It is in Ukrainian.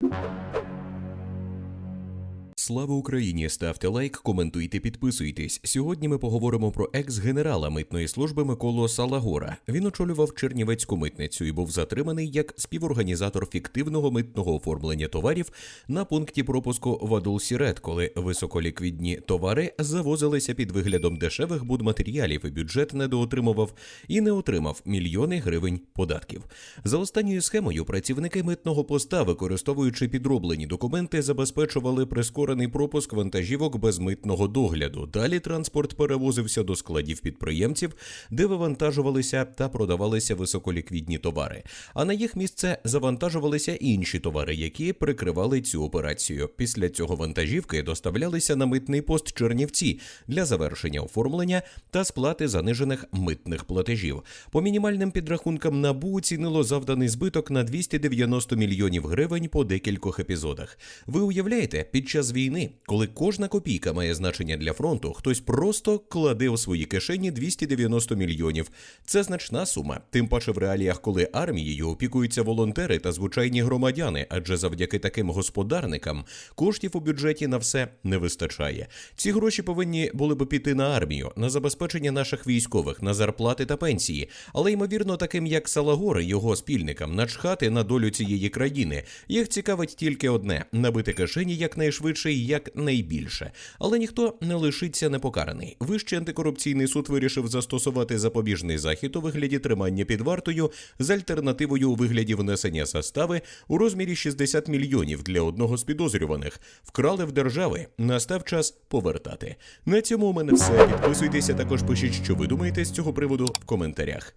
you Слава Україні! Ставте лайк, коментуйте, підписуйтесь. Сьогодні ми поговоримо про екс-генерала митної служби Миколу Салагора. Він очолював Чернівецьку митницю і був затриманий як співорганізатор фіктивного митного оформлення товарів на пункті пропуску в Адулсірет, коли високоліквідні товари завозилися під виглядом дешевих будматеріалів, і бюджет недоотримував і не отримав мільйони гривень податків. За останньою схемою працівники митного поста, використовуючи підроблені документи, забезпечували прискорений пропуск вантажівок без митного догляду. Далі транспорт перевозився до складів підприємців, де вивантажувалися та продавалися високоліквідні товари. А на їх місце завантажувалися інші товари, які прикривали цю операцію. Після цього вантажівки доставлялися на митний пост Чернівці для завершення оформлення та сплати занижених митних платежів. По мінімальним підрахункам НАБУ оцінило завданий збиток на 290 мільйонів гривень по декількох епізодах. Ви уявляєте, під час війни, коли кожна копійка має значення для фронту, хтось просто кладе у свої кишені 290 мільйонів. Це значна сума. Тим паче в реаліях, коли армією опікуються волонтери та звичайні громадяни, адже завдяки таким господарникам коштів у бюджеті на все не вистачає. Ці гроші повинні були би піти на армію, на забезпечення наших військових, на зарплати та пенсії. Але ймовірно, таким як Салагор і його спільникам начхати на долю цієї країни. Їх цікавить тільки одне набити кишені якнайшвидше і якнайбільше. Але ніхто не лишиться непокараний. Вищий антикорупційний суд вирішив застосувати запобіжний захід у вигляді тримання під вартою з альтернативою у вигляді внесення застави у розмірі 60 мільйонів для одного з підозрюваних. Вкрали в держави. Настав час повертати. На цьому у мене все. Підписуйтеся, також пишіть, що ви думаєте з цього приводу в коментарях.